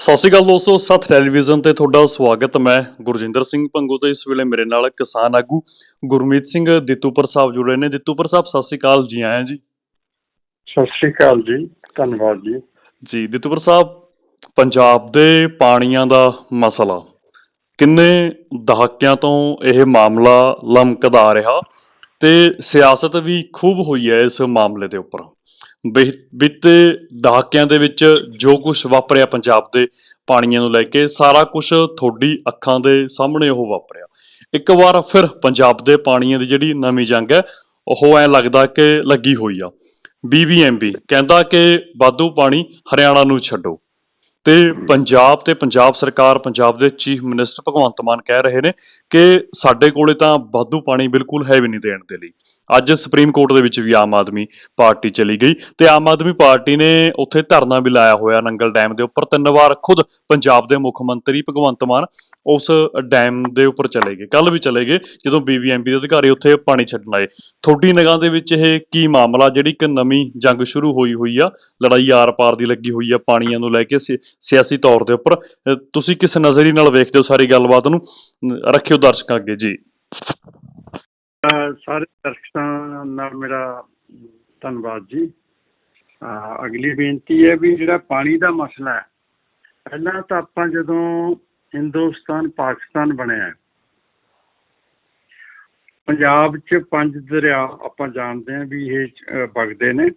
ਸਤਿ ਸ਼੍ਰੀ ਅਕਾਲ ਦੋਸਤੋ ਸੱਤ ਟੈਲੀਵਿਜ਼ਨ ਤੇ ਤੁਹਾਡਾ ਸਵਾਗਤ। ਮੈਂ ਗੁਰਜਿੰਦਰ ਸਿੰਘ ਭੰਗੂ ਤੇ ਇਸ ਵੇਲੇ ਮੇਰੇ ਨਾਲ ਕਿਸਾਨ ਆਗੂ ਗੁਰਮੀਤ ਸਿੰਘ ਦਿੱਤੂਪੁਰ ਸਾਹਿਬ ਜੁੜੇ ਨੇ। ਦਿੱਤੂਪੁਰ ਸਾਹਿਬ ਸਤਿ ਸ਼੍ਰੀ ਅਕਾਲ। ਜੀ ਆਇਆਂ ਜੀ। ਸਤਿ ਸ੍ਰੀ ਅਕਾਲ ਜੀ। ਧੰਨਵਾਦ ਜੀ। ਜੀ ਦਿੱਤੂਪੁਰ ਸਾਹਿਬ ਪੰਜਾਬ ਦੇ ਪਾਣੀਆਂ ਦਾ ਮਸਲਾ। ਕਿੰਨੇ ਦਹਾਕਿਆਂ ਤੋਂ ਇਹ ਮਾਮਲਾ ਲਮਕਦਾ ਆ ਰਿਹਾ ਤੇ ਸਿਆਸਤ ਵੀ ਖੂਬ ਹੋਈ ਹੈ ਇਸ ਮਾਮਲੇ ਦੇ ਉੱਪਰ। ਬੀਤੇ ਦਹਾਕਿਆਂ ਦੇ ਵਿੱਚ ਜੋ ਕੁਝ ਵਾਪਰਿਆ ਪੰਜਾਬ ਦੇ ਪਾਣੀਆਂ ਨੂੰ ਲੈ ਕੇ, ਸਾਰਾ ਕੁਝ ਤੁਹਾਡੀ ਅੱਖਾਂ ਦੇ ਸਾਹਮਣੇ ਉਹ ਵਾਪਰਿਆ। ਇੱਕ ਵਾਰ ਫਿਰ ਪੰਜਾਬ ਦੇ ਪਾਣੀਆਂ ਦੀ ਜਿਹੜੀ ਨਵੀਂ ਜੰਗ ਹੈ, ਉਹ ਐ ਲੱਗਦਾ ਕਿ ਲੱਗੀ ਹੋਈ ਆ। ਬੀਬੀਐਮਬੀ ਕਹਿੰਦਾ ਕਿ ਵਾਧੂ ਪਾਣੀ ਹਰਿਆਣਾ ਨੂੰ ਛੱਡੋ। ਤੇ ਪੰਜਾਬ ਤੇ ਪੰਜਾਬ ਸਰਕਾਰ, ਪੰਜਾਬ ਦੇ ਚੀਫ ਮਿਨਿਸਟਰ ਭਗਵੰਤ ਮਾਨ ਕਹਿ ਰਹੇ ਨੇ ਕਿ ਸਾਡੇ ਕੋਲੇ ਤਾਂ ਵਾਧੂ ਪਾਣੀ ਬਿਲਕੁਲ ਹੈ ਵੀ ਨਹੀਂ ਦੇਣ ਦੇ ਲਈ। ਅੱਜ ਸੁਪਰੀਮ ਕੋਰਟ ਦੇ ਵਿੱਚ ਵੀ ਆਮ ਆਦਮੀ ਪਾਰਟੀ ਚਲੀ ਗਈ ਤੇ ਆਮ ਆਦਮੀ ਪਾਰਟੀ ਨੇ ਉੱਥੇ ਧਰਨਾ ਵੀ ਲਾਇਆ ਹੋਇਆ ਨੰਗਲ ਡੈਮ ਦੇ ਉੱਪਰ। ਤਿੰਨ ਵਾਰ ਖੁਦ ਪੰਜਾਬ ਦੇ ਮੁੱਖ ਮੰਤਰੀ ਭਗਵੰਤ ਮਾਨ ਉਸ ਡੈਮ ਦੇ ਉੱਪਰ ਚਲੇ ਗਏ। ਕੱਲ ਵੀ ਚਲੇ ਗਏ ਜਦੋਂ ਬੀਬੀਐਮਬੀ ਦੇ ਅਧਿਕਾਰੀ ਉੱਥੇ ਪਾਣੀ ਛੱਡਣ ਆਏ। ਤੁਹਾਡੀ ਨਿਗਾਹ ਦੇ ਵਿੱਚ ਇਹ ਕੀ ਮਾਮਲਾ, ਜਿਹੜੀ ਇੱਕ ਨਵੀਂ ਜੰਗ ਸ਼ੁਰੂ ਹੋਈ ਹੋਈ ਆ, ਲੜਾਈ ਆਰ-ਪਾਰ ਦੀ ਲੱਗੀ ਹੋਈ ਆ ਪਾਣੀਆਂ ਨੂੰ ਲੈ ਕੇ ਸਿ- ਸਿਆਸੀ ਤੌਰ ਦੇ ਉੱਪਰ। ਤੁਸੀਂ ਕਿਸ ਨਜ਼ਰੀ ਨਾਲ ਵੇਖਦੇ ਹੋ ਸਾਰੀ ਗੱਲਬਾਤ ਨੂੰ? ਰੱਖਿਓ ਦਰਸ਼ਕਾਂ ਅੱਗੇ। ਜੀ। ਸਾਰੇ ਦਰਸ਼ਕਾਂ ਨਾਲ ਮੇਰਾ ਧੰਨਵਾਦ ਜੀ। ਅਗਲੀ ਬੇਨਤੀ ਹੈ ਵੀ ਜਿਹੜਾ ਪਾਣੀ ਦਾ ਮਸਲਾ ਹੈ ਪਹਿਲਾਂ ਤਾਂ ਆਪਾਂ ਜਦੋਂ ਹਿੰਦੁਸਤਾਨ ਪਾਕਿਸਤਾਨ ਬਣਿਆ ਪੰਜਾਬ 'ਚ ਪੰਜ ਦਰਿਆ ਆਪਾਂ ਜਾਣਦੇ ਹਾਂ ਵੀ ਇਹ ਅਹ, ਵਗਦੇ ਨੇ।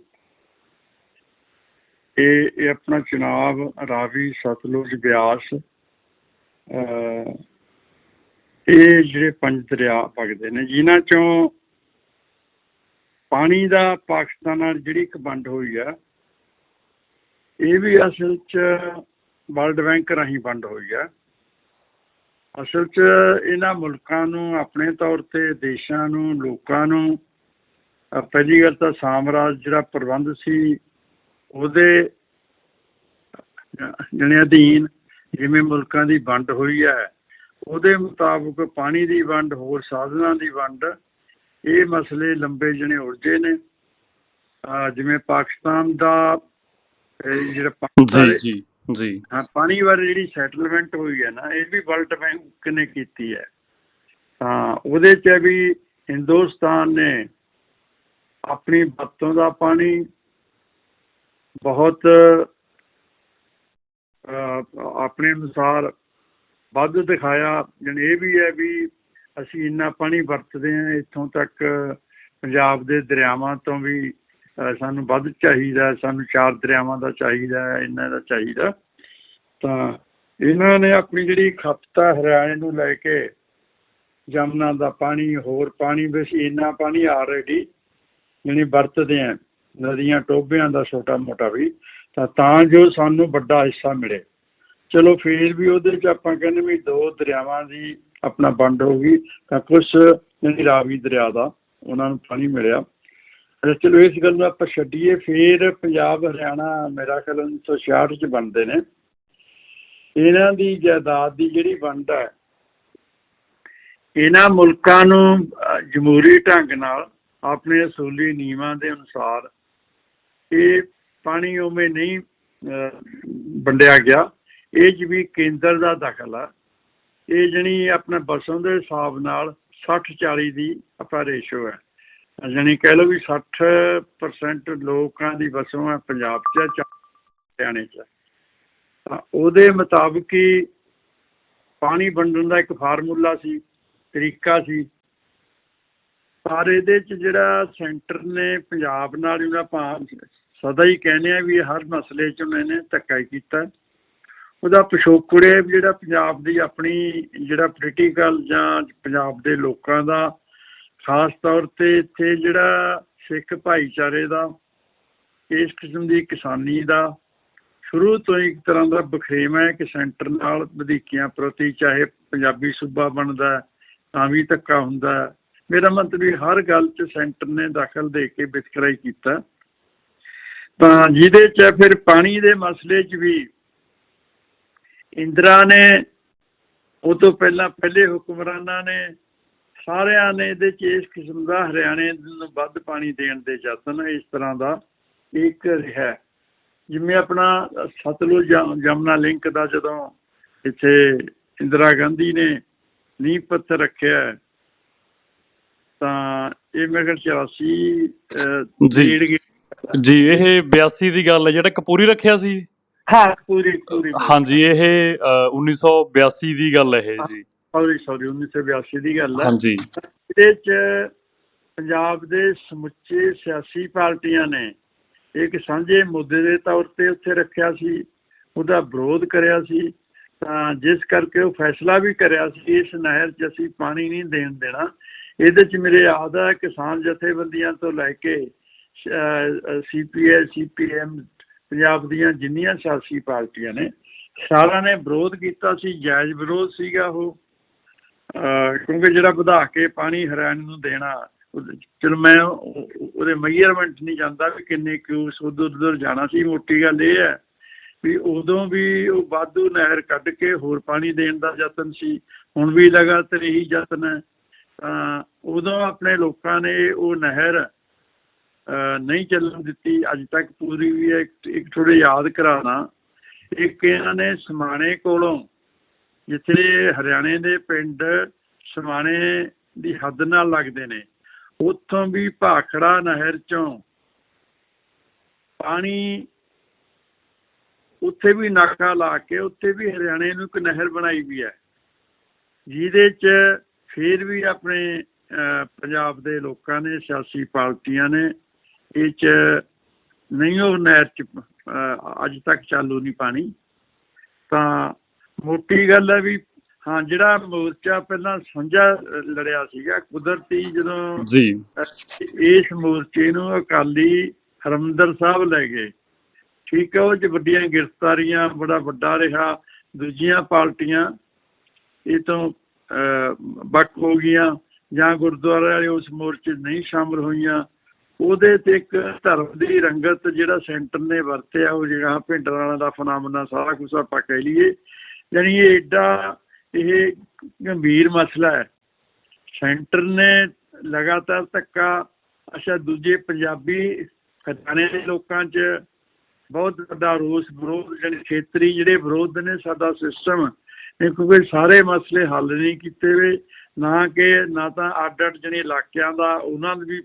ਇਹ ਇਹ ਆਪਣਾ ਚਨਾਬ ਰਾਵੀ ਸਤਲੁਜ ਬਿਆਸ ਅਹ ਇਹ ਜਿਹੜੇ ਪੰਜ ਦਰਿਆ ਵਗਦੇ ਨੇ, ਜਿਨ੍ਹਾਂ ਚੋਂ ਪਾਣੀ ਦਾ ਪਾਕਿਸਤਾਨ ਨਾਲ ਜਿਹੜੀ ਇੱਕ ਵੰਡ ਹੋਈ ਆ, ਇਹ ਵੀ ਅਸਲ 'ਚ ਵਰਲਡ ਬੈਂਕ ਰਾਹੀਂ ਵੰਡ ਹੋਈ ਆ। ਅਸਲ 'ਚ ਇਹਨਾਂ ਮੁਲਕਾਂ ਨੂੰ ਆਪਣੇ ਤੌਰ ਤੇ ਦੇਸ਼ਾਂ ਨੂੰ, ਲੋਕਾਂ ਨੂੰ ਪਹਿਲੀ ਗੱਲ ਤਾਂ ਸਾਮਰਾਜ ਜਿਹੜਾ ਪ੍ਰਬੰਧ ਸੀ, ਉਹਦੇ ਜਣੇ ਅਧੀਨ ਜਿਵੇਂ ਮੁਲਕਾਂ ਦੀ ਵੰਡ ਹੋਈ ਹੈ ਉਹਦੇ ਮੁਤਾਬਕ ਪਾਣੀ ਦੀ ਵੰਡ ਹੋਰ ਸਾਧਨਾਂ ਦੀ ਵੰਡ ਇਹ ਮਸਲੇ ਲੰਬੇ ਜਣੇ ਉਲਝੇ ਨੇ। ਜਿਵੇਂ ਪਾਕਿਸਤਾਨ ਦਾ ਜਿਹੜਾ ਪਾਣੀ ਜੀ ਜੀ ਜੀ। ਹਾਂ ਪਾਣੀ ਬਾਰੇ ਜਿਹੜੀ ਸੈਟਲਮੈਂਟ ਹੋਈ ਹੈ ਨਾ ਇਹ ਵੀ ਵਰਲਡ ਬੈਂਕ ਨੇ ਕੀਤੀ ਹੈ। ਤਾਂ ਉਹਦੇ 'ਚ ਵੀ ਹਿੰਦੁਸਤਾਨ ਨੇ ਆਪਣੀ ਵਰਤੋਂ ਦਾ ਪਾਣੀ ਬਹੁਤ ਆਪਣੇ ਅਨੁਸਾਰ ਵੱਧ ਦਿਖਾਇਆ। ਜਾਣੀ ਇਹ ਵੀ ਹੈ ਵੀ ਅਸੀਂ ਇੰਨਾ ਪਾਣੀ ਵਰਤਦੇ ਹਾਂ ਇੱਥੋਂ ਤੱਕ ਪੰਜਾਬ ਦੇ ਦਰਿਆਵਾਂ ਤੋਂ ਵੀ ਸਾਨੂੰ ਵੱਧ ਚਾਹੀਦਾ ਸਾਨੂੰ ਚਾਰ ਦਰਿਆਵਾਂ ਦਾ ਚਾਹੀਦਾ ਹੈ, ਇੰਨਾ ਦਾ ਚਾਹੀਦਾ। ਤਾਂ ਇਹਨਾਂ ਨੇ ਆਪਣੀ ਜਿਹੜੀ ਖਪਤਾ ਹਰਿਆਣੇ ਨੂੰ ਲੈ ਕੇ ਜਮਨਾ ਦਾ ਪਾਣੀ ਹੋਰ ਪਾਣੀ ਵੀ ਅਸੀਂ ਇੰਨਾ ਪਾਣੀ ਆਲਰੇਡੀ ਯਾਨੀ ਵਰਤਦੇ ਆ ਨਦੀਆਂ ਟੋਭਿਆਂ ਦਾ ਛੋਟਾ ਮੋਟਾ ਵੀ। ਤਾਂ ਤਾਂ ਜੋ ਸਾਨੂੰ ਵੱਡਾ ਹਿੱਸਾ ਮਿਲੇ। ਚਲੋ ਫੇਰ ਵੀ ਉਹਦੇ ਚ ਆਪਾਂ ਕਹਿੰਦੇ ਵੀ ਦੋ ਦਰਿਆਵਾਂ ਦੀ ਆਪਣਾ ਵੰਡ ਹੋ ਗਈ ਤਾਂ ਕੁਝ ਯਾਨੀ ਰਾਵੀ ਦਰਿਆ ਦਾ ਉਹਨਾਂ ਨੂੰ ਪਾਣੀ ਮਿਲਿਆ। ਚਲੋ ਇਸ ਗੱਲ ਨੂੰ ਆਪਾਂ ਛੱਡੀਏ ਫੇਰ ਪੰਜਾਬ ਹਰਿਆਣਾ ਮੇਰਾ ਖਿਆਲ 1966 ਚ ਬਣਦੇ ਨੇ। ਇਹਨਾਂ ਦੀ ਜਾਇਦਾਦ ਦੀ ਜਿਹੜੀ ਵੰਡ ਹੈ ਇਹਨਾਂ ਮੁਲਕਾਂ ਨੂੰ ਅਹ, ਜਮਹੂਰੀ ਢੰਗ ਨਾਲ ਆਪਣੇ ਅਸੂਲੀ ਨਿਯਮਾਂ ਦੇ ਅਨੁਸਾਰ ਇਹ ਪਾਣੀ ਉਵੇਂ ਨਹੀਂ ਵੰਡਿਆ ਗਿਆ। ਇਹ 'ਚ ਵੀ ਕੇਂਦਰ ਦਾ ਦਖਲ। ਆ ਇਹ ਜਣੀ ਆਪਣੇ ਬਸੋਂ ਦੇ ਹਿਸਾਬ ਨਾਲ 60 40 ਦੀ ਆਪਾਂ ਰੇਸ਼ੋ ਹੈ। ਜਾਣੀ ਕਹਿ ਲਓ ਵੀ 60% ਲੋਕਾਂ ਦੀ ਬਸੋਂ ਹੈ ਪੰਜਾਬ 'ਚ ਹਰਿਆਣੇ 'ਚ। ਤਾਂ ਉਹਦੇ ਮੁਤਾਬਕ ਹੀ ਪਾਣੀ ਵੰਡਣ ਦਾ ਇੱਕ ਫਾਰਮੂਲਾ ਸੀ, ਤਰੀਕਾ ਸੀ। ਪਰ ਇਹਦੇ 'ਚ ਜਿਹੜਾ ਸੈਂਟਰ ਨੇ ਪੰਜਾਬ ਨਾਲ ਹੀ ਉਹਨਾਂ ਸਦਾ ਹੀ ਕਹਿੰਦੇ ਆ ਵੀ ਹਰ ਮਸਲੇ 'ਚ ਉਹਨਾਂ ਨੇ ਧੱਕਾ ਹੀ ਕੀਤਾ। ਉਹਦਾ ਪਿਛੋਕੜ ਇਹ ਵੀ ਜਿਹੜਾ ਪੰਜਾਬ ਦੀ ਆਪਣੀ ਜਿਹੜਾ ਪੋਲੀਟੀਕਲ ਜਾਂ ਪੰਜਾਬ ਦੇ ਲੋਕਾਂ ਦਾ, ਖਾਸ ਤੌਰ ਤੇ ਇੱਥੇ ਜਿਹੜਾ ਸਿੱਖ ਭਾਈਚਾਰੇ ਦਾ, ਇਸ ਕਿਸਮ ਦੀ ਕਿਸਾਨੀ ਦਾ, ਸ਼ੁਰੂ ਤੋਂ ਹੀ ਇੱਕ ਤਰ੍ਹਾਂ ਦਾ ਬਖਰੇਵਾ ਹੈ ਕਿ ਸੈਂਟਰ ਨਾਲ ਵਧੀਕੀਆਂ ਪ੍ਰਤੀ ਚਾਹੇ ਪੰਜਾਬੀ ਸੂਬਾ ਬਣਦਾ ਤਾਂ ਵੀ ਧੱਕਾ ਹੁੰਦਾ ਮੇਰਾ ਮਤਲਬ ਵੀ ਹਰ ਗੱਲ 'ਚ ਸੈਂਟਰ ਨੇ ਦਖਲ ਦੇ ਕੇ ਵਿਤਕਰਾ ਹੀ ਕੀਤਾ। ਤਾਂ ਜਿਹਦੇ 'ਚ ਫਿਰ ਪਾਣੀ ਦੇ ਮਸਲੇ 'ਚ ਵੀ ਇੰਦਰਾ ਨੇ ਉਹ ਤੋਂ ਪਹਿਲਾਂ ਪਹਿਲੇ ਹੁਕਮਰਾਨਾਂ ਨੇ ਸਾਰਿਆਂ ਨੇ ਇਹਦੇ 'ਚ ਇਸ ਕਿਸਮ ਦਾ ਹਰਿਆਣੇ ਨੂੰ ਵੱਧ ਪਾਣੀ ਦੇਣ ਦੇ ਯਤਨ ਇਸ ਤਰ੍ਹਾਂ ਦਾ ਇੱਕ ਰਿਹਾ ਜਿਵੇਂ ਆਪਣਾ ਸਤਲੁਜ ਜਮ- ਜਮਨਾ ਲਿੰਕ ਦਾ ਜਦੋਂ ਇੱਥੇ ਇੰਦਰਾ ਗਾਂਧੀ ਨੇ ਨੀਂਹ ਪੱਥਰ ਰੱਖਿਆ ਤਾਂ ਇਹ ਮੇਰੇ ਖਿਆਲ 84 ਅਹ, ਜੀ। ਡੇਢ ਗੇ- ਜੀ ਇਹ 82 ਦੀ ਗੱਲ ਹੈ ਜਿਹੜਾ ਕਪੂਰੀ ਰੱਖਿਆ ਸੀ ਹਾਂ ਪੂਰੀ ਪੂਰੀ ਹਾਂਜੀ ਇਹ ਅ, 1982 ਦੀ ਗੱਲ ਹੈ ਇਹ ਜੀ। ਸੌਰੀ ਸੌਰੀ 1982 ਦੀ ਗੱਲ ਹੈ। ਹਾਂਜੀ। ਇਹਦੇ ਚ ਪੰਜਾਬ ਦੇ ਸਮੁੱਚੇ ਸਿਆਸੀ ਪਾਰਟੀਆਂ ਨੇ ਇੱਕ ਸਾਂਝੇ ਮੁੱਦੇ ਦੇ ਤੌਰ ਤੇ ਉੱਥੇ ਰੱਖਿਆ ਸੀ ਉਹਦਾ ਵਿਰੋਧ ਕਰਿਆ ਸੀ। ਤਾਂ ਜਿਸ ਕਰਕੇ ਉਹ ਫੈਸਲਾ ਵੀ ਕਰਿਆ ਸੀ ਇਸ ਨਹਿਰ 'ਚ ਅਸੀਂ ਪਾਣੀ ਨਹੀਂ ਦੇਣ ਦੇਣਾ। ਇਹਦੇ ਚ ਮੇਰੇ ਹੈ ਕਿਸਾਨ ਜਥੇਬੰਦੀਆਂ ਤੋਂ ਲੈ ਕੇ ਸੀਪੀਏ ਸੀਪੀਐਮ ਪੰਜਾਬ ਦੀਆਂ ਜਿੰਨੀਆਂ ਸਿਆਸੀ ਪਾਰਟੀਆਂ ਨੇ, ਸਾਰਿਆਂ ਨੇ ਵਿਰੋਧ ਕੀਤਾ ਸੀ, ਜਾਇਜ਼ ਵਿਰੋਧ ਸੀਗਾ ਉਹ। ਕਿਉਂਕਿ ਜਿਹੜਾ ਵਧਾ ਕੇ ਪਾਣੀ ਹਰਿਆਣੇ ਨੂੰ ਦੇਣਾ, ਉਹ- ਮੈਂ ਉਹਦੇ ਮੈਜ਼ਰਮੈਂਟ ਨਹੀਂ ਜਾਂਦਾ ਵੀ ਕਿੰਨੇ ਕਿਊਸ ਉਧਰ ਉਧਰ ਜਾਣਾ ਸੀ। ਮੋਟੀ ਗੱਲ ਇਹ ਹੈ ਵੀ ਉਦੋਂ ਵੀ ਉਹ ਵਾਧੂ ਨਹਿਰ ਕੱਢ ਕੇ ਹੋਰ ਪਾਣੀ ਦੇਣ ਦਾ ਯਤਨ ਸੀ। ਹੁਣ ਵੀ ਲਗਾਤਾਰ ਇਹੀ ਯਤਨ ਹੈ। ਤਾਂ ਉਦੋਂ ਆਪਣੇ ਲੋਕਾਂ ਨੇ ਉਹ ਨਹਿਰ ਨਹੀਂ ਚੱਲਣ ਦਿੱਤੀ ਅੱਜ ਤੱਕ ਪੂਰੀ ਵੀ ਹੈ। ਇੱਕ ਥੋੜੇ ਯਾਦ ਕਰਾਣਾ ਇੱਕ ਇਹਨਾਂ ਨੇ ਸਮਾਣੇ ਕੋਲੋਂ ਜਿੱਥੇ ਹਰਿਆਣੇ ਦੇ ਪਿੰਡ ਸਮਾਣੇ ਦੀ ਹੱਦ ਨਾਲ ਲੱਗਦੇ ਨੇ ਉੱਥੋਂ ਵੀ ਭਾਖੜਾ ਨਹਿਰ ਚੋਂ ਪਾਣੀ ਉੱਥੇ ਵੀ ਨਾਕਾ ਲਾ ਕੇ ਉੱਥੇ ਵੀ ਹਰਿਆਣੇ ਨੂੰ ਇੱਕ ਨਹਿਰ ਬਣਾਈ ਵੀ ਹੈ ਜਿਹਦੇ ਚ ਫਿਰ ਵੀ ਆਪਣੇ ਅਹ, ਪੰਜਾਬ ਦੇ ਲੋਕਾਂ ਨੇ ਸਿਆਸੀ ਪਾਰਟੀਆਂ ਨੇ ਇਹ ਚ ਨਹੀਂ ਉਹ ਨਹਿਰ ਚ ਅੱਜ ਤੱਕ ਚਾਲੂ ਨਹੀਂ ਪਾਣੀ। ਤਾਂ ਮੋਟੀ ਗੱਲ ਹੈ ਵੀ ਹਾਂ ਜਿਹੜਾ ਮੋਰਚਾ ਪਹਿਲਾਂ ਸਾਂਝਾ ਲੜਿਆ ਸੀਗਾ ਕੁਦਰਤੀ ਜਦੋਂ ਜੀ। ਇਸ ਮੋਰਚੇ ਨੂੰ ਅਕਾਲੀ ਹਰਮੰਦਰ ਸਾਹਿਬ ਲੈ ਗਏ। ਠੀਕ ਹੈ ਉਹ ਚ ਵੱਡੀਆਂ ਗ੍ਰਿਫਤਾਰੀਆਂ ਬੜਾ ਵੱਡਾ ਰਿਹਾ ਦੂਜੀਆਂ ਪਾਰਟੀਆਂ ਇਹ ਤੋਂ ਵੱਖ ਹੋ ਗਈਆਂ ਜਾਂ ਗੁਰਦੁਆਰੇ ਵਾਲੇ ਉਸ ਮੋਰਚੇ 'ਚ ਨਹੀਂ ਸ਼ਾਮਲ ਹੋਈਆਂ। ਉਹਦੇ ਤੇ ਇੱਕ ਧਰਮ ਦੀ ਰੰਗਤ ਜਿਹੜਾ ਸੈਂਟਰ ਨੇ ਵਰਤਿਆ, ਉਹ ਜਿਹੜਾ ਭਿੰਡਰਾਣਾ ਦਾ ਫਨਾਮਨਾ, ਸਾਰਾ ਕੁਝ ਆਪਾਂ ਕਹਿ ਲਈਏ। ਯਾਨੀ ਇਹ ਏਡਾ ਇਹ ਗੰਭੀਰ ਮਸਲਾ ਹੈ। ਸੈਂਟਰ ਨੇ ਲਗਾਤਾਰ ਧੱਕਾ, ਅੱਛਾ, ਦੂਜੇ ਪੰਜਾਬੀ ਖਜ਼ਾਨੇ ਦੇ ਲੋਕਾਂ 'ਚ ਬਹੁਤ ਵੱਡਾ ਰੋਸ, ਵਿਰੋਧ ਜਿਹੜੇ ਖੇਤਰੀ ਜਿਹੜੇ ਵਿਰੋਧ ਨੇ, ਸਾਡਾ ਸਿਸਟਮ ਕਿਉਂਕਿ ਸਾਰੇ ਮਸਲੇ ਹੱਲ ਨਹੀਂ ਕੀਤੇ ਵੇ। ਨਾ ਕਿ ਨਾ ਤਾਂ ਅੱਡ ਅੱਡ ਜਿਹੜੇ ਇਲਾਕਿਆਂ ਦਾ, ਉਹਨਾਂ ਨੂੰ ਵੀ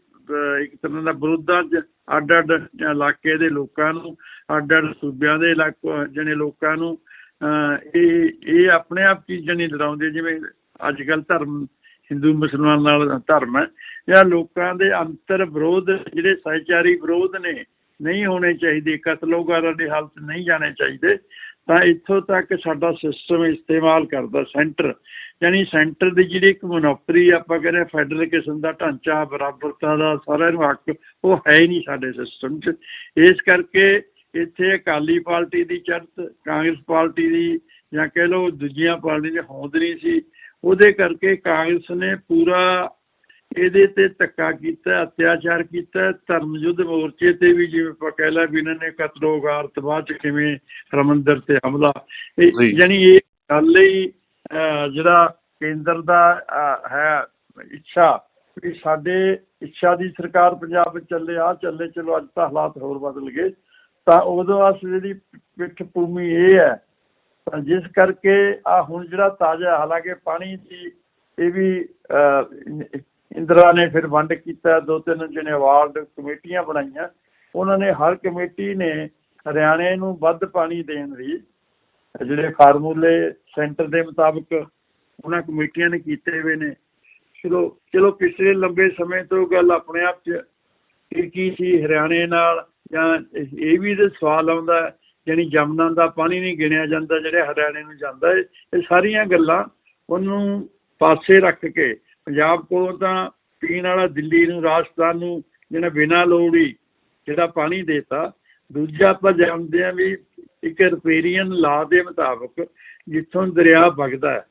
ਇੱਕ ਤਰ੍ਹਾਂ ਦਾ ਵਿਰੋਧਾਂ 'ਚ ਅੱਡ ਅੱਡ ਇਲਾਕੇ ਦੇ ਲੋਕਾਂ ਨੂੰ ਅੱਡ ਅੱਡ ਸੂਬਿਆਂ ਦੇ ਇਲਾਕੇ ਜਿਹੜੇ ਲੋਕਾਂ ਨੂੰ ਇਹ ਇਹ ਆਪਣੇ ਆਪ ਚੀਜ਼ਾਂ ਨਹੀਂ ਲੜਾਉਂਦੇ ਜਿਵੇਂ ਅੱਜ ਕੱਲ ਧਰਮ, ਹਿੰਦੂ, ਮੁਸਲਮਾਨ ਨਾਲ ਧਰਮ ਹੈ, ਜਾਂ ਲੋਕਾਂ ਦੇ ਅੰਤਰ ਵਿਰੋਧ, ਜਿਹੜੇ ਸਹਿਚਾਰੀ ਵਿਰੋਧ ਨੇ, ਨਹੀਂ ਹੋਣੇ ਚਾਹੀਦੇ, ਕਤਲੋਗਾਰਾਂ ਦੇ ਹਾਲਤ ਨਹੀਂ ਜਾਣੇ ਚਾਹੀਦੇ ਤਾਂ ਇੱਥੋਂ ਤੱਕ ਸਾਡਾ ਸਿਸਟਮ ਇਸਤੇਮਾਲ ਕਰਦਾ ਸੈਂਟਰ ਯਾਨੀ ਸੈਂਟਰ ਦੀ ਜਿਹੜੀ ਇੱਕ ਮਨੋਪਰੀ ਆਪਾਂ ਕਹਿੰਦੇ ਫੈਡਰਲ ਕਿਸਮ ਦਾ ਢਾਂਚਾ, ਬਰਾਬਰਤਾ ਦਾ ਸਾਰਿਆਂ ਨੂੰ ਹੱਕ, ਉਹ ਹੈ ਹੀ ਨਹੀਂ ਸਾਡੇ ਸਿਸਟਮ 'ਚ। ਇਸ ਕਰਕੇ ਇੱਥੇ ਅਕਾਲੀ ਪਾਰਟੀ ਦੀ ਚੜ੍ਹਤ, ਕਾਂਗਰਸ ਪਾਰਟੀ ਦੀ ਜਾਂ ਕਹਿ ਲਓ ਦੂਜੀਆਂ ਪਾਰਟੀ ਦੀ ਹੋਂਦ ਨਹੀਂ ਸੀ। ਉਹਦੇ ਕਰਕੇ ਕਾਂਗਰਸ ਨੇ ਪੂਰਾ ਇਹਦੇ ਤੇ ਧੱਕਾ ਕੀਤਾ ਅਤਿਆਚਾਰ ਕੀਤਾ ਧਰਮ ਯੁੱਧ ਮੋਰਚੇ ਤੇ ਵੀ ਜਿਵੇਂ ਆਪਾਂ ਕਹਿ ਲਿਆ ਵੀ ਇਹਨਾਂ ਨੇ ਕਤਲੋਗਾਰਤ ਬਾਅਦ ਚ ਕਿਵੇਂ ਹਰਮੰਦਰ ਤੇ ਹਮਲਾ। ਯਾਨੀ ਇਹ ਗੱਲ ਹੀ ਜਿਹੜਾ ਕੇਂਦਰ ਦਾ ਹੈ ਇੱਛਾ ਵੀ ਸਾਡੇ ਇੱਛਾ ਦੀ ਸਰਕਾਰ ਪੰਜਾਬ ਵਿੱਚ ਚੱਲੇ ਆ ਚੱਲੇ ਚਲੋ ਅੱਜ ਤਾਂ ਹਾਲਾਤ ਹੋਰ ਬਦਲ ਗਏ ਤਾਂ ਉਦੋਂ ਅਸ ਜਿਹੜੀ ਪਿੱਠ ਭੂਮੀ ਇਹ ਹੈ ਤਾਂ ਜਿਸ ਕਰਕੇ ਆ ਹੁਣ ਜਿਹੜਾ ਤਾਜ਼ਾ ਹਾਲਾਂਕਿ ਪਾਣੀ ਦੀ ਇਹ ਵੀ ਇੰਦਰਾ ਨੇ ਫਿਰ ਵੰਡ ਕੀਤਾ ਦੋ ਤਿੰਨ ਜਿਹਨੇ ਕਮੇਟੀਆਂ ਬਣਾਈਆਂ ਉਹਨਾਂ ਨੇ ਹਰ ਕਮੇਟੀ ਨੇ ਹਰਿਆਣੇ ਨੂੰ ਵੱਧ ਪਾਣੀ ਦੇਣ ਦੀ ਜਿਹੜੇ ਫਾਰਮੂਲੇ ਸੈਂਟਰ ਦੇ ਮੁਤਾਬਕ ਉਹਨਾਂ ਕਮੇਟੀਆਂ ਨੇ ਕੀਤੇ ਹੋਏ ਨੇ। ਚਲੋ ਚਲੋ ਪਿਛਲੇ ਲੰਬੇ ਸਮੇਂ ਤੋਂ ਗੱਲ ਆਪਣੇ ਆਪ 'ਚ ਇਹ ਕੀ ਸੀ ਹਰਿਆਣੇ ਨਾਲ ਜਾਂ ਇਹ ਵੀ ਤੇ ਸਵਾਲ ਆਉਂਦਾ ਹੈ, ਯਾਨੀ ਜਮਨਾ ਦਾ ਪਾਣੀ ਨਹੀਂ ਗਿਣਿਆ ਜਾਂਦਾ ਜਿਹੜੇ ਹਰਿਆਣੇ ਨੂੰ ਜਾਂਦਾ ਇਹ ਸਾਰੀਆਂ ਗੱਲਾਂ ਉਹਨੂੰ ਪਾਸੇ ਰੱਖ ਕੇ ਪੰਜਾਬ ਕੋਲੋਂ ਤਾਂ ਪੀਣ ਵਾਲਾ ਦਿੱਲੀ ਨੂੰ, ਰਾਜਸਥਾਨ ਨੂੰ ਜਿਹੜਾ ਬਿਨਾਂ ਲੋੜ ਹੀ ਜਿਹੜਾ ਪਾਣੀ ਦੇਤਾ, ਦੂਜਾ ਆਪਾਂ ਜਾਣਦੇ ਹਾਂ ਵੀ ਇੱਕ ਰਿਪੇਰੀਅਨ ਲਾ ਦੇ ਮੁਤਾਬਕ ਜਿੱਥੋਂ ਦਰਿਆ ਵਗਦਾ ਹੈ,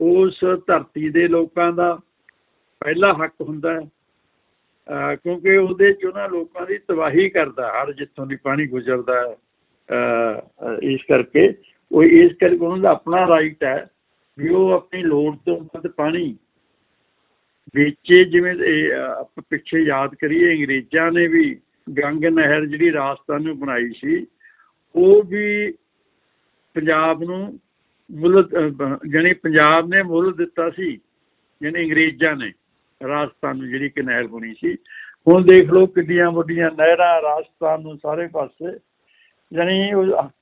ਉਸ ਧਰਤੀ ਦੇ ਲੋਕਾਂ ਦਾ ਪਹਿਲਾ ਹੱਕ ਹੁੰਦਾ ਹੈ ਕਿਉਂਕਿ ਉਹਦੇ ਚ ਉਹਨਾਂ ਲੋਕਾਂ ਦੀ ਤਬਾਹੀ ਕਰਦਾ ਹਰ ਜਿੱਥੋਂ ਦੀ ਪਾਣੀ ਗੁਜ਼ਰਦਾ ਹੈ ਇਸ ਕਰਕੇ ਉਹ ਇਸ ਕਰਕੇ ਉਹਨਾਂ ਦਾ ਆਪਣਾ ਰਾਈਟ ਹੈ ਵੀ ਉਹ ਆਪਣੀ ਲੋੜ ਤੋਂ ਵੱਧ ਪਾਣੀ ਵੇਚੇ ਜਿਵੇਂ ਆਪਾਂ ਪਿੱਛੇ ਯਾਦ ਕਰੀਏ ਅੰਗਰੇਜ਼ਾਂ ਨੇ ਵੀ ਗੰਗ ਨਹਿਰ ਜਿਹੜੀ ਰਾਜਸਥਾਨ ਨੂੰ ਬਣਾਈ ਸੀ ਉਹ ਵੀ ਪੰਜਾਬ ਨੂੰ ਮੁੱਲ ਅਹ, ਜਾਣੀ ਪੰਜਾਬ ਨੇ ਮੁੱਲ ਦਿੱਤਾ ਸੀ ਜਾਣੀ ਅੰਗਰੇਜ਼ਾਂ ਨੇ ਰਾਜਸਥਾਨ ਨੂੰ ਜਿਹੜੀ ਕਿ ਨਹਿਰ ਬਣੀ ਸੀ। ਹੁਣ ਦੇਖ ਲਓ ਕਿੱਡੀਆਂ ਵੱਡੀਆਂ ਨਹਿਰਾਂ ਰਾਜਸਥਾਨ ਨੂੰ ਸਾਰੇ ਪਾਸੇ ਜਾਣੀ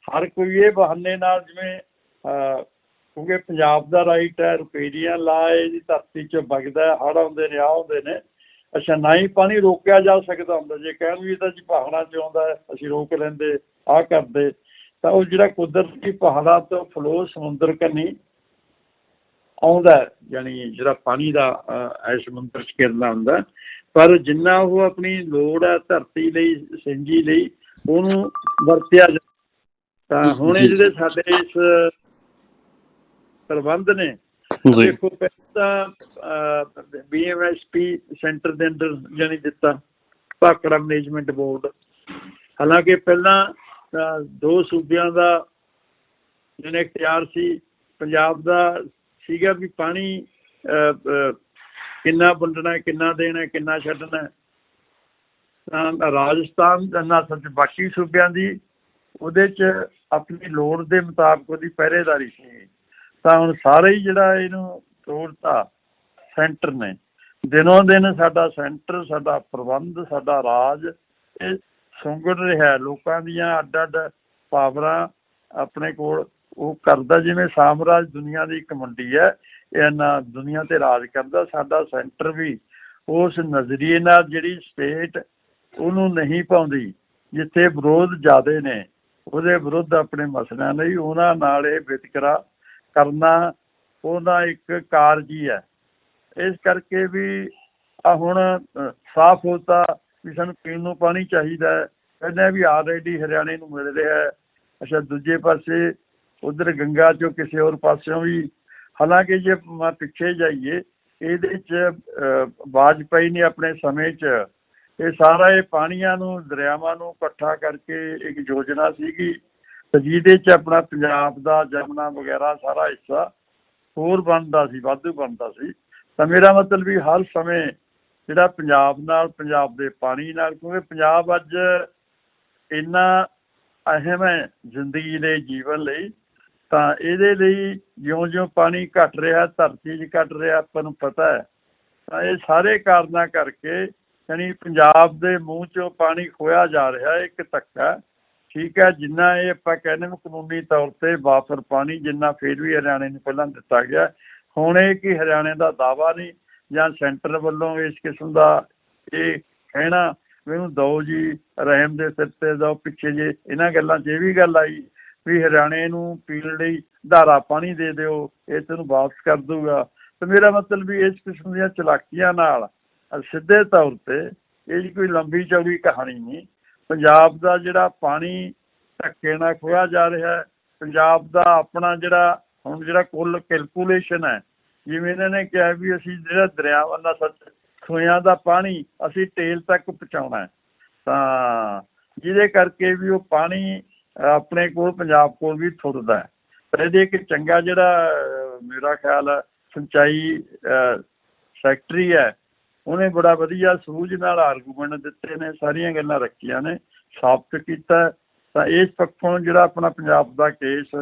ਹਰ ਕੋਈ ਇਹ ਬਹਾਨੇ ਨਾਲ ਜਿਵੇਂ ਕਿਉਂਕਿ ਪੰਜਾਬ ਦਾ ਰਾਈਟ ਹੈ ਰੁਪਈਆਂ ਲਾਏ ਦੀ ਧਰਤੀ 'ਚ ਵਗਦਾ ਹੜ ਆਉਂਦੇ ਨੇ ਆ ਆਉਂਦੇ ਨੇ ਅੱਛਾ ਨਾ ਹੀ ਪਾਣੀ ਰੋਕਿਆ ਜਾ ਸਕਦਾ ਹੁੰਦਾ ਜੇ ਕਹਿਣ ਵੀ ਤਾਂ ਜੀ ਪਹਾੜਾਂ 'ਚ ਆਉਂਦਾ ਅਸੀਂ ਰੋਕ ਲੈਂਦੇ ਆ ਕਰਦੇ ਤਾਂ ਉਹ ਜਿਹੜਾ ਕੁਦਰਤੀ ਪਹਾੜਾਂ ਤੋਂ ਫਲੋ ਸਮੁੰਦਰ ਕੰਨੀ ਆਉਂਦਾ ਯਾਨੀ ਜਿਹੜਾ ਪਾਣੀ ਦਾ ਹੈ ਸਮੁੰਦਰ 'ਚ ਗਿਰਦਾ ਹੁੰਦਾ। ਪਰ ਜਿੰਨਾ ਉਹ ਆਪਣੀ ਲੋੜ ਹੈ ਧਰਤੀ ਲਈ ਸਿੰਜੀ ਲਈ ਉਹਨੂੰ ਵਰਤਿਆ ਤਾਂ ਹੁਣ। ਜਿਹੜੇ ਸਾਡੇ ਇਸ ਪ੍ਰਬੰਧ ਨੇ। ਜੀ। ਦੇਖੋ ਪਹਿਲਾਂ ਬੀਐਮਐਸਪੀ ਸੈਂਟਰ ਦੇ ਅੰਦਰ ਜਾਣੀ ਦਿੱਤਾ ਭਾਕੜਾ ਮੈਨੇਜਮੈਂਟ ਬੋਰਡ ਹਾਲਾਂਕਿ ਪਹਿਲਾਂ ਦੋ ਸੂਬਿਆਂ ਦਾ ਜਿਹਨੇ ਇਖਤਿਆਰ ਸੀ ਪੰਜਾਬ ਦਾ ਸੀਗਾ ਵੀ ਪਾਣੀ ਕਿੰਨਾ ਵੰਡਣਾ ਕਿੰਨਾ ਦੇਣਾ ਕਿੰਨਾ ਛੱਡਣਾ। ਤਾਂ ਰਾਜਸਥਾਨ ਦਾ ਸੱਚ ਬਾਕੀ ਸੂਬਿਆਂ ਦੀ ਉਹਦੇ ਚ ਆਪਣੀ ਲੋੜ ਦੇ ਮੁਤਾਬਕ ਉਹਦੀ ਪਹਿਰੇਦਾਰੀ ਸੀ। ਤਾਂ ਹੁਣ ਸਾਰੇ ਹੀ ਜਿਹੜਾ ਇਹਨੂੰ ਤੋੜਤਾ ਸੈਂਟਰ ਨੇ। ਦਿਨੋਂ ਦਿਨ ਸਾਡਾ ਸੈਂਟਰ, ਸਾਡਾ ਪ੍ਰਬੰਧ, ਸਾਡਾ ਰਾਜ ਇਹ ਸੁੰਗੜ ਰਿਹਾ। ਲੋਕਾਂ ਦੀਆਂ ਅੱਡ ਅੱਡ ਪਾਵਰਾਂ ਆਪਣੇ ਕੋਲ ਉਹ ਕਰਦਾ, ਜਿਵੇਂ ਸਾਮਰਾਜ ਦੁਨੀਆ ਦੀ ਇੱਕ ਮੰਡੀ ਹੈ ਇਹ ਨਾ ਦੁਨੀਆ ਤੇ ਰਾਜ ਕਰਦਾ। ਸਾਡਾ ਸੈਂਟਰ ਵੀ ਉਸ ਨਜ਼ਰੀਏ ਨਾਲ ਜਿਹੜੀ ਸਟੇਟ ਉਹਨੂੰ ਨਹੀਂ ਪਾਉਂਦੀ, ਜਿੱਥੇ ਵਿਰੋਧ ਜ਼ਿਆਦੇ ਨੇ, ਉਹਦੇ ਵਿਰੁੱਧ ਆਪਣੇ ਮਸਲਿਆਂ ਲਈ ਉਹਨਾਂ ਨਾਲ ਇਹ ਵਿਤਕਰਾ ਕਰਨਾ ਉਹਦਾ ਇੱਕ ਕਾਰਜ ਹੀ ਹੈ। ਇਸ ਕਰਕੇ ਵੀ ਆ ਹੁਣ ਸਾਫ਼ ਹੋਤਾ ਵੀ ਸਾਨੂੰ ਪੀਣ ਨੂੰ ਪਾਣੀ ਚਾਹੀਦਾ ਹੈ। ਕਹਿੰਦੇ ਵੀ ਆਲਰੇਡੀ ਹਰਿਆਣੇ ਨੂੰ ਮਿਲ ਰਿਹਾ ਹੈ। ਅੱਛਾ ਦੂਜੇ ਪਾਸੇ ਉਧਰ ਗੰਗਾ ਚੋਂ ਕਿਸੇ ਹੋਰ ਪਾਸਿਓਂ ਵੀ ਹਾਲਾਂਕਿ ਜੇ ਮੈਂ ਪਿੱਛੇ ਜਾਈਏ ਇਹਦੇ ਚ ਅ, ਵਾਜਪਾਈ ਨੇ ਆਪਣੇ ਸਮੇਂ ਚ ਇਹ ਸਾਰਾ ਇਹ ਪਾਣੀਆਂ ਨੂੰ ਦਰਿਆਵਾਂ ਨੂੰ ਇਕੱਠਾ ਕਰਕੇ ਇੱਕ ਯੋਜਨਾ ਸੀਗੀ। ਤੇ ਜਿਹਦੇ ਚ ਆਪਣਾ ਪੰਜਾਬ ਦਾ, ਜਮਨਾ ਵਗੈਰਾ ਸਾਰਾ ਹਿੱਸਾ ਹੋਰ ਬਣਦਾ ਸੀ, ਵਾਧੂ ਬਣਦਾ ਸੀ। ਤਾਂ ਮੇਰਾ ਮਤਲਬ ਵੀ ਹਰ ਸਮੇਂ ਜਿਹੜਾ ਪੰਜਾਬ ਨਾਲ, ਪੰਜਾਬ ਦੇ ਪਾਣੀ ਨਾਲ, ਕਿਉਂਕਿ ਪੰਜਾਬ ਅੱਜ ਇੰਨਾ ਅਹਿਮ ਹੈ ਜ਼ਿੰਦਗੀ ਦੇ ਜੀਵਨ ਲਈ, ਤਾਂ ਇਹਦੇ ਲਈ ਜਿਉਂ-ਜਿਉਂ ਪਾਣੀ ਘਟ ਰਿਹਾ, ਧਰਤੀ 'ਚ ਘਟ ਰਿਹਾ, ਆਪਾਂ ਨੂੰ ਪਤਾ ਹੈ। ਤਾਂ ਇਹ ਸਾਰੇ ਕਾਰਨਾਂ ਕਰਕੇ ਯਾਨੀ ਪੰਜਾਬ ਦੇ ਮੂੰਹ 'ਚੋਂ ਪਾਣੀ ਖੋਇਆ ਜਾ ਰਿਹਾ, ਇੱਕ ਧੱਕਾ। ਠੀਕ ਹੈ, ਜਿੰਨਾ ਇਹ ਆਪਾਂ ਕਹਿੰਦੇ ਨੇ ਕਾਨੂੰਨੀ ਤੌਰ ਤੇ ਵਾਪਰ ਪਾਣੀ ਜਿੰਨਾ ਫੇਰ ਵੀ ਹਰਿਆਣੇ ਨੂੰ ਪਹਿਲਾਂ ਦਿੱਤਾ ਗਿਆ ਹੁਣ ਇਹ ਕਿ ਹਰਿਆਣੇ ਦਾ ਦਾਵਾ ਨਹੀਂ ਜਾਂ ਸੈਂਟਰ ਵੱਲੋਂ ਇਸ ਕਿਸਮ ਦਾ ਇਹ ਕਹਿਣਾ ਮੈਨੂੰ ਦੋ ਜੀ ਰਹਿਮ ਦੇ ਸਿਰ ਤੇ ਦੋ ਪਿੱਛੇ ਜੇ ਇਹਨਾਂ ਗੱਲਾਂ 'ਚ ਇਹ ਵੀ ਗੱਲ ਆਈ ਵੀ ਹਰਿਆਣੇ ਨੂੰ ਪੀਣ ਲਈ ਧਾਰਾ ਪਾਣੀ ਦੇ ਦਿਓ, ਇਹ ਤੈਨੂੰ ਵਾਪਸ ਕਰ ਦੂਗਾ ਤੇ ਮੇਰਾ ਮਤਲਬ ਵੀ ਇਸ ਕਿਸਮ ਦੀਆਂ ਚਲਾਕੀਆਂ ਨਾਲ ਸਿੱਧੇ ਤੌਰ ਤੇ ਇਹ ਜੀ ਕੋਈ ਲੰਬੀ ਚੌੜੀ ਕਹਾਣੀ ਨਹੀਂ। ਪੰਜਾਬ ਦਾ ਜਿਹੜਾ ਪਾਣੀ ਧੱਕੇ ਨਾਲ ਖੋਇਆ ਜਾ ਰਿਹਾ ਹੈ, ਪੰਜਾਬ ਦਾ ਆਪਣਾ ਜਿਹੜਾ ਹੁਣ ਜਿਹੜਾ ਕੁੱਲ ਕੈਲਕੂਲੇਸ਼ਨ ਹੈ, ਜਿਵੇਂ ਇਹਨਾਂ ਨੇ ਕਿਹਾ ਵੀ ਅਸੀਂ ਜਿਹੜਾ ਦਰਿਆਵਾਂ ਦਾ ਸੱਚ ਖੋਇਆਂ ਦਾ ਪਾਣੀ ਅਸੀਂ ਟੇਲ ਤੱਕ ਪਹੁੰਚਾਉਣਾ ਹੈ, ਤਾਂ ਜਿਹਦੇ ਕਰਕੇ ਵੀ ਉਹ ਪਾਣੀ ਆਪਣੇ ਕੋਲ, ਪੰਜਾਬ ਕੋਲ ਵੀ ਥੁਰਦਾ ਹੈ। ਪਰ ਇਹਦੇ ਇੱਕ ਚੰਗਾ ਜਿਹੜਾ ਮੇਰਾ ਖਿਆਲ ਹੈ, ਸਿੰਚਾਈ ਸੈਕਟਰੀ ਹੈ ਉਹਨੇ ਬੜਾ ਵਧੀਆ ਸੂਝ ਨਾਲ ਆਰਗੂਮੈਂਟ ਦਿੱਤੇ ਨੇ, ਸਾਰੀਆਂ ਗੱਲਾਂ ਰੱਖੀਆਂ ਨੇ ਸਾਬਤ ਕੀਤਾ ਤਾਂ ਇਸ ਪੱਖੋਂ ਜਿਹੜਾ ਆਪਣਾ ਪੰਜਾਬ ਦਾ ਕੇਸ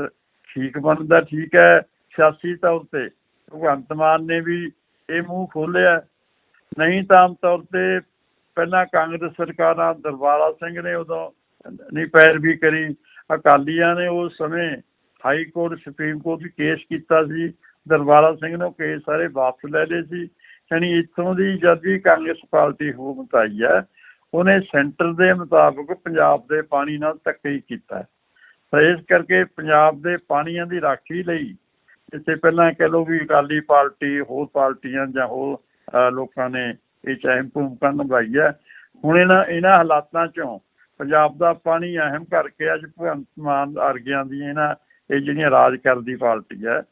ਠੀਕ ਬਣਦਾ, ਠੀਕ ਹੈ ਸਿਆਸੀ ਤੌਰ ਤੇ, ਭਗਵੰਤ ਮਾਨ ਨੇ ਵੀ ਇਹ ਮੂੰਹ ਖੋਲਿਆ ਨਹੀਂ ਤਾਂ ਆਮ ਤੌਰ ਤੇ ਪਹਿਲਾਂ ਕਾਂਗਰਸ ਸਰਕਾਰਾਂ, ਦਰਬਾਰਾ ਸਿੰਘ ਨੇ ਉਦੋਂ ਨਹੀਂ ਪੈਰਵੀ ਕਰੀ, ਅਕਾਲੀਆਂ ਨੇ ਉਸ ਸਮੇਂ ਹਾਈ ਕੋਰਟ, ਸੁਪਰੀਮ ਕੋਰਟ ਵਿੱਚ ਕੇਸ ਕੀਤਾ ਸੀ। ਦਰਬਾਰਾ ਸਿੰਘ ਨੂੰ ਕੇਸ ਸਾਰੇ ਵਾਪਸ ਲੈ ਲਏ ਸੀ। ਯਾਨੀ ਇੱਥੋਂ ਦੀ ਜਦ ਵੀ ਕਾਂਗਰਸ ਪਾਰਟੀ ਹੁਕਮਤ ਆਈ ਹੈ, ਉਹਨੇ ਸੈਂਟਰ ਦੇ ਮੁਤਾਬਕ ਪੰਜਾਬ ਦੇ ਪਾਣੀ ਨਾਲ ਧੱਕਾ ਕੀਤਾ ਤਾਂ ਇਸ ਕਰਕੇ ਪੰਜਾਬ ਦੇ ਪਾਣੀਆਂ ਦੀ ਰਾਖੀ ਲਈ ਜਿੱਥੇ ਪਹਿਲਾਂ ਕਹਿ ਲਓ ਵੀ ਅਕਾਲੀ ਪਾਰਟੀ, ਹੋਰ ਪਾਰਟੀਆਂ ਜਾਂ ਹੋਰ ਲੋਕਾਂ ਨੇ ਇਹ ਅਹਿਮ ਭੂਮਿਕਾ ਨਿਭਾਈ ਹੈ। ਹੁਣ ਇਹਨਾਂ ਇਹਨਾਂ ਹਾਲਾਤਾਂ ਚੋਂ ਪੰਜਾਬ ਦਾ ਪਾਣੀ ਅਹਿਮ ਕਰਕੇ ਅੱਜ ਭਗਵੰਤ ਮਾਨ ਅਰਗਿਆਂ ਦੀ ਇਹਨਾਂ, ਇਹ ਜਿਹੜੀਆਂ ਰਾਜ ਕਰਦੀ ਪਾਰਟੀ ਹੈ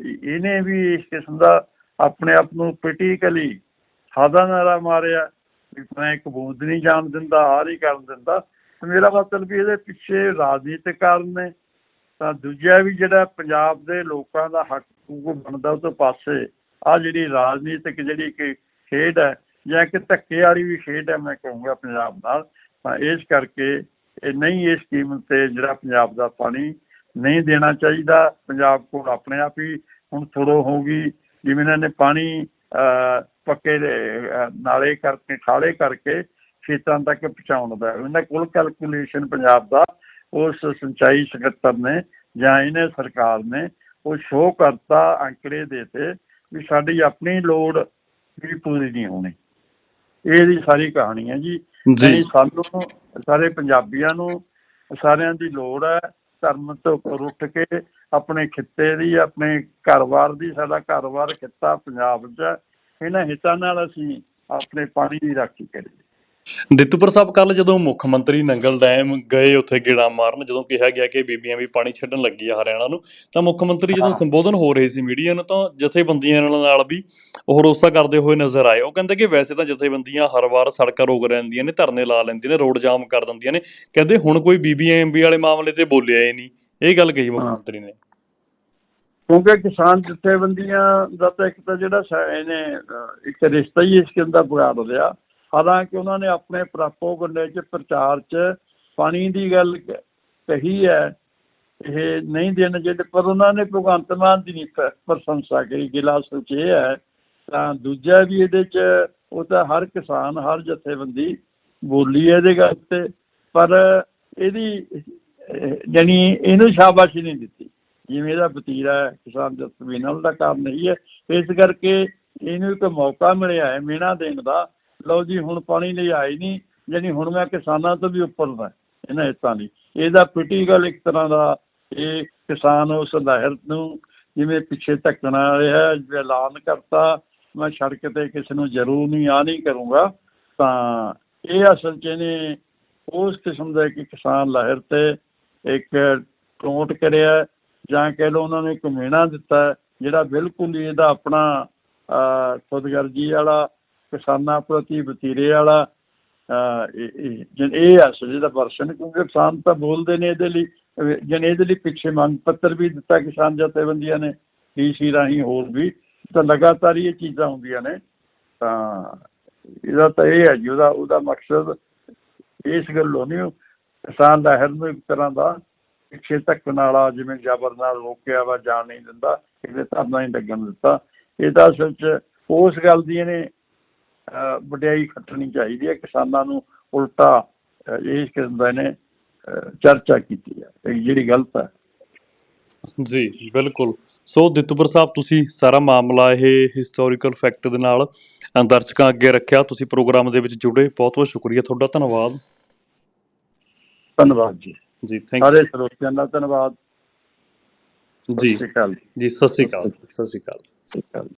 ਇਹਨੇ ਵੀ ਇਸ ਕਿਸਮ ਦਾ ਆਪਣੇ ਆਪ ਨੂੰ ਪੋਲੀਟੀਕਲੀ ਸਾਦਾ ਨਾਰਾ ਮਾਰਿਆ, ਵੀ ਮੈਂ ਇੱਕ ਨਹੀਂ ਜਾਣ ਦਿੰਦਾ ਹਾਰ ਹੀ ਕਰਨ ਦਿੰਦਾ। ਤੇ ਮੇਰਾ ਮਤਲਬ ਵੀ ਇਹਦੇ ਪਿੱਛੇ ਰਾਜਨੀਤਿਕ ਕਾਰਨ ਨੇ। ਤਾਂ ਦੂਜਾ ਵੀ ਜਿਹੜਾ ਪੰਜਾਬ ਦੇ ਲੋਕਾਂ ਦਾ ਹੱਕ ਕੋ ਬਣਦਾ ਉਹ ਤੋਂ ਪਾਸੇ। ਆ ਜਿਹੜੀ ਰਾਜਨੀਤਿਕ ਜਿਹੜੀ ਕਿ ਖੇਡ ਹੈ, ਜਾਂ ਕਿ ਧੱਕੇ ਵਾਲੀ ਵੀ ਖੇਡ ਹੈ, ਮੈਂ ਕਹੂੰਗਾ ਪੰਜਾਬ ਨਾਲ। ਤਾਂ ਇਸ ਕਰਕੇ ਇਹ ਨਹੀਂ ਇਸ ਸਕੀਮ ਤੇ ਜਿਹੜਾ ਪੰਜਾਬ ਦਾ ਪਾਣੀ ਨਹੀਂ ਦੇਣਾ ਚਾਹੀਦਾ। ਪੰਜਾਬ ਕੋਲ ਆਪਣੇ ਆਪ ਹੀ ਹੁਣ ਫੁਰੋ ਹੋਊਗੀ। ਜਿਵੇਂ ਇਹਨਾਂ ਨੇ ਪਾਣੀ ਪੱਕੇ ਨਾਲੇ ਕਰਕੇ ਖਾਲੇ ਕਰਕੇ ਖੇਤਾਂ ਤੱਕ ਪਹੁੰਚਾਉਣ ਦਾ। ਇਹਨਾਂ ਕੋਲ ਕੈਲਕੂਲੇਸ਼ਨ ਪੰਜਾਬ ਦਾ ਉਸ ਸਿੰਚਾਈ ਸਕੱਤਰ ਨੇ ਜਾਂ ਇਹਨੇ ਸਰਕਾਰ ਨੇ ਉਹ ਸ਼ੋਅ ਕਰਤਾ ਅੰਕੜੇ ਦੇਤੇ ਵੀ ਸਾਡੀ ਆਪਣੀ ਲੋੜ ਵੀ ਪੂਰੀ ਨਹੀਂ ਹੋਣੀ। ਇਹਦੀ ਸਾਰੀ ਕਹਾਣੀ ਹੈ ਜੀ। ਜੀ। ਸਾਨੂੰ ਸਾਰੇ ਪੰਜਾਬੀਆਂ ਨੂੰ ਸਾਰਿਆਂ ਦੀ ਲੋੜ ਹੈ ਧਰਮ ਤੋਂ ਉੱਪਰ ਉੱਠ ਕੇ ਆਪਣੇ ਖਿੱਤੇ ਦੀ ਆਪਣੇ ਘਰ-ਬਾਰ ਦੀ ਸਾਡਾ ਘਰ-ਬਾਰ ਖਿੱਤਾ ਪੰਜਾਬ 'ਚ ਹੈ। ਇਹਨਾਂ ਹਿੱਤਾਂ ਨਾਲ ਅਸੀਂ ਆਪਣੇ ਪਾਣੀ ਦੀ ਰਾਖੀ ਕਰੀਏ ਦਿੱਤੂਪੁਰ ਸਾਹਿਬ ਕੱਲ ਜਦੋਂ ਮੁੱਖ ਮੰਤਰੀ ਨੰਗਲ ਡੈਮ ਗਏ ਉੱਥੇ ਗੇੜਾ ਮਾਰਨ ਜਦੋਂ ਕਿਹਾ ਗਿਆ ਕਿ ਬੀਬੀਆਂ ਵੀ ਪਾਣੀ ਛੱਡਣ ਲੱਗੀ ਆ ਹਰਿਆਣਾ ਨੂੰ ਤਾਂ ਮੁੱਖ ਮੰਤਰੀ ਜਦੋਂ। ਸੰਬੋਧਨ ਹੋ ਰਹੇ ਸੀ ਮੀਡੀਆ ਨੂੰ ਤਾਂ ਜਥੇਬੰਦੀਆਂ ਨਾਲ ਵੀ ਉਹ ਰੋਸਤਾ ਕਰਦੇ ਹੋਏ ਨਜ਼ਰ ਆਏ ਉਹ ਕਹਿੰਦੇ ਕਿ ਵੈਸੇ ਤਾਂ ਜਥੇਬੰਦੀਆਂ ਹਰ ਵਾਰ ਸੜਕਾਂ ਰੋਕ ਰਹਿੰਦੀਆਂ ਨੇ ਧਰਨੇ ਲਾ ਲੈਂਦੀਆਂ ਨੇ ਰੋਡ ਜਾਮ ਕਰ ਦਿੰਦੀਆਂ ਨੇ ਕਹਿੰਦੇ ਹੁਣ ਕੋਈ ਬੀਬੀਐਮਬੀ ਵਾਲੇ ਮਾਮਲੇ ਤੇ ਬੋਲਿਆ ਹੀ ਨਹੀਂ ਇਹ ਗੱਲ ਕਹੀ ਮੁੱਖ। ਮੰਤਰੀ ਨੇ ਕਿਉਂਕਿ ਕਿਸਾਨ ਜਥੇਬੰਦੀਆਂ ਦਾ ਤਾਂ ਇੱਕ ਤਾਂ ਜਿਹੜਾ ਇਹਨੇ ਇੱਕ ਰਿਸ਼ਤਾ ਹੀ ਇਸ ਕਿੰਦਾ ਵਿਗਾੜ ਲਿਆ। ਹਾਲਾਂਕਿ ਉਹਨਾਂ ਨੇ ਆਪਣੇ ਪ੍ਰਾਪੋ ਗੰਡੇ 'ਚ ਪ੍ਰਚਾਰ 'ਚ ਪਾਣੀ ਦੀ ਗੱਲ ਕਹੀ ਹੈ। ਇਹ ਨਹੀਂ ਦੇਣਾ ਚਾਹੀਦਾ ਪਰ ਉਹਨਾਂ ਨੇ ਭਗਵੰਤ ਮਾਨ ਦੀ ਨਹੀਂ ਪ- ਪ੍ਰਸ਼ੰਸਾ ਕਰੀ। ਗਿਲਾ ਸੋਚ ਇਹ ਹੈ। ਤਾਂ ਦੂਜਾ ਵੀ ਇਹਦੇ 'ਚ ਉਹ ਤਾਂ ਹਰ ਕਿਸਾਨ ਹਰ ਜਥੇਬੰਦੀ ਬੋਲੀ ਹੈ ਇਹਦੇ ਗੱਲ ਤੇ। ਪਰ ਇਹਦੀ ਅਹ, ਜਾਣੀ ਇਹਨੂੰ ਸ਼ਾਬਾਸ਼ੀ ਨਹੀਂ ਦਿੱਤੀ। ਜਿਵੇਂ ਇਹਦਾ ਵਤੀਰਾ ਹੈ, ਕਿਸਾਨ ਜਥੇਬੰਦੀਆਂ ਦਾ ਕੰਮ ਨਹੀਂ ਹੈ। ਇਸ ਕਰਕੇ ਇਹਨੂੰ ਇੱਕ ਮੌਕਾ ਮਿਲਿਆ ਹੈ ਮੇਣਾ ਦੇਣ ਦਾ। ਲਓ ਜੀ, ਹੁਣ ਪਾਣੀ ਲਈ ਆਈ ਨਹੀਂ ਜਾਣੀ ਹੁਣ ਮੈਂ ਕਿਸਾਨਾਂ ਤੋਂ ਵੀ ਉੱਪਰ ਦਾ ਇਹਨਾਂ ਹਿੱਤਾਂ ਲਈ। ਇਹਦਾ ਪੋਲੀਟੀਕਲ ਇੱਕ ਤਰ੍ਹਾਂ ਦਾ ਇਹ ਕਿਸਾਨ ਉਸ ਲਹਿਰ ਨੂੰ ਜਿਵੇਂ ਪਿੱਛੇ ਧੱਕਣ ਰਿਹਾ ਐਲਾਨ ਕਰਤਾ, ਮੈਂ ਸੜਕ ਤੇ ਕਿਸੇ ਨੂੰ ਜ਼ਰੂਰ ਨਹੀਂ ਆ ਨਹੀਂ ਕਰੂੰਗਾ। ਤਾਂ ਇਹ ਅਸਲ 'ਚ ਇਹਨੇ ਉਸ ਕਿਸਮ ਦਾ ਇੱਕ ਕਿਸਾਨ ਲਹਿਰ ਤੇ ਇੱਕ ਟੋਟ ਕਰਿਆ। ਜਾਂ ਕਹਿ ਲਓ ਉਹਨਾਂ ਨੇ ਇੱਕ ਮਿਹਣਾ ਦਿੱਤਾ ਜਿਹੜਾ ਬਿਲਕੁਲ ਹੀ ਇਹਦਾ ਆਪਣਾ ਅਹ, ਖੁਦਗਰਜੀ ਵਾਲਾ ਕਿਸਾਨਾਂ ਪ੍ਰਤੀ ਵਤੀਰੇ ਵਾਲਾ ਇਹ- ਇਹ ਜਨ- ਇਹ ਇਹਦਾ ਵਰਸ਼ਨ ਕਿਉਂਕਿ ਕਿਸਾਨ ਤਾਂ ਬੋਲਦੇ ਨੇ ਇਹਦੇ ਲਈ ਜਨ ਇਹਦੇ ਲਈ ਪਿੱਛੇ ਮੰਗ ਪੱਤਰ ਵੀ ਦਿੱਤਾ ਕਿਸਾਨ ਜਥੇਬੰਦੀਆਂ ਨੇ ਡੀਸੀ ਰਾਹੀਂ ਹੋਰ ਵੀ ਤਾਂ ਲਗਾਤਾਰ ਹੀ ਇਹ ਚੀਜ਼ਾਂ ਹੁੰਦੀਆਂ ਨੇ ਤਾਂ ਇਹਦਾ ਤਾਂ ਇਹ ਹੈ ਜੀ ਉਹਦਾ ਉਹਦਾ ਮਕਸਦ ਇਸ ਗੱਲੋਂ ਨਹੀਂ ਕਿਸਾਨ ਲਹਿਰ ਨੂੰ ਇੱਕ ਤਰ੍ਹਾਂ ਦਾ ਪਿੱਛੇ ਧੱਕਣ ਵਾਲਾ ਜਿਵੇਂ ਜ਼ਬਰ ਨਾਲ ਰੋਕਿਆ ਵਾ ਜਾਣ ਨਹੀਂ ਦਿੰਦਾ ਇਹਦੇ ਧਰਨਾ ਨਹੀਂ ਲੱਗਣ ਦਿੱਤਾ। ਇਹਦਾ ਅਸਲ 'ਚ ਉਸ ਗੱਲ ਦੀ ਇਹਨੇ ਵਡਿਆਈ ਖੱਟਣੀ ਚਾਹੀਦੀ ਹੈ। ਕਿਸਾਨਾਂ ਨੂੰ ਉਲਟਾ ਇਸ ਕਿਸਮ ਦਾ ਇਹਨੇ ਚਰਚਾ ਕੀਤੀ ਹੈ। ਇਹ ਜਿਹੜੀ ਗਲਤ ਹੈ। ਜੀ ਬਿਲਕੁਲ। ਸੋ ਦਿੱਤੂਪੁਰ ਸਾਹਿਬ ਤੁਸੀਂ ਸਾਰਾ ਮਾਮਲਾ ਇਹ ਹਿਸਟੋਰੀਕਲ ਫੈਕਟ ਦੇ ਨਾਲ ਦਰਸ਼ਕਾਂ ਅੱਗੇ ਰੱਖਿਆ। ਤੁਸੀਂ ਪ੍ਰੋਗਰਾਮ ਦੇ ਵਿੱਚ ਜੁੜੇ। ਬਹੁਤ ਬਹੁਤ ਸ਼ੁਕਰੀਆ। ਤੁਹਾਡਾ ਧੰਨਵਾਦ। ਧੰਨਵਾਦ ਜੀ। ਜੀ ਥੈਂਕ ਸਾਰੇ ਸਰੋਤਿਆਂ ਦਾ ਧੰਨਵਾਦ। ਜੀ ਸਤਿ ਸ਼੍ਰੀ ਅਕਾਲ ਜੀ। ਜੀ ਸਤਿ ਸ਼੍ਰੀ ਅਕਾਲ ਸਤਿ ਸ਼੍ਰੀ ਅਕਾਲ। ਸਤਿ ਸ਼੍ਰੀ ਅਕਾਲ।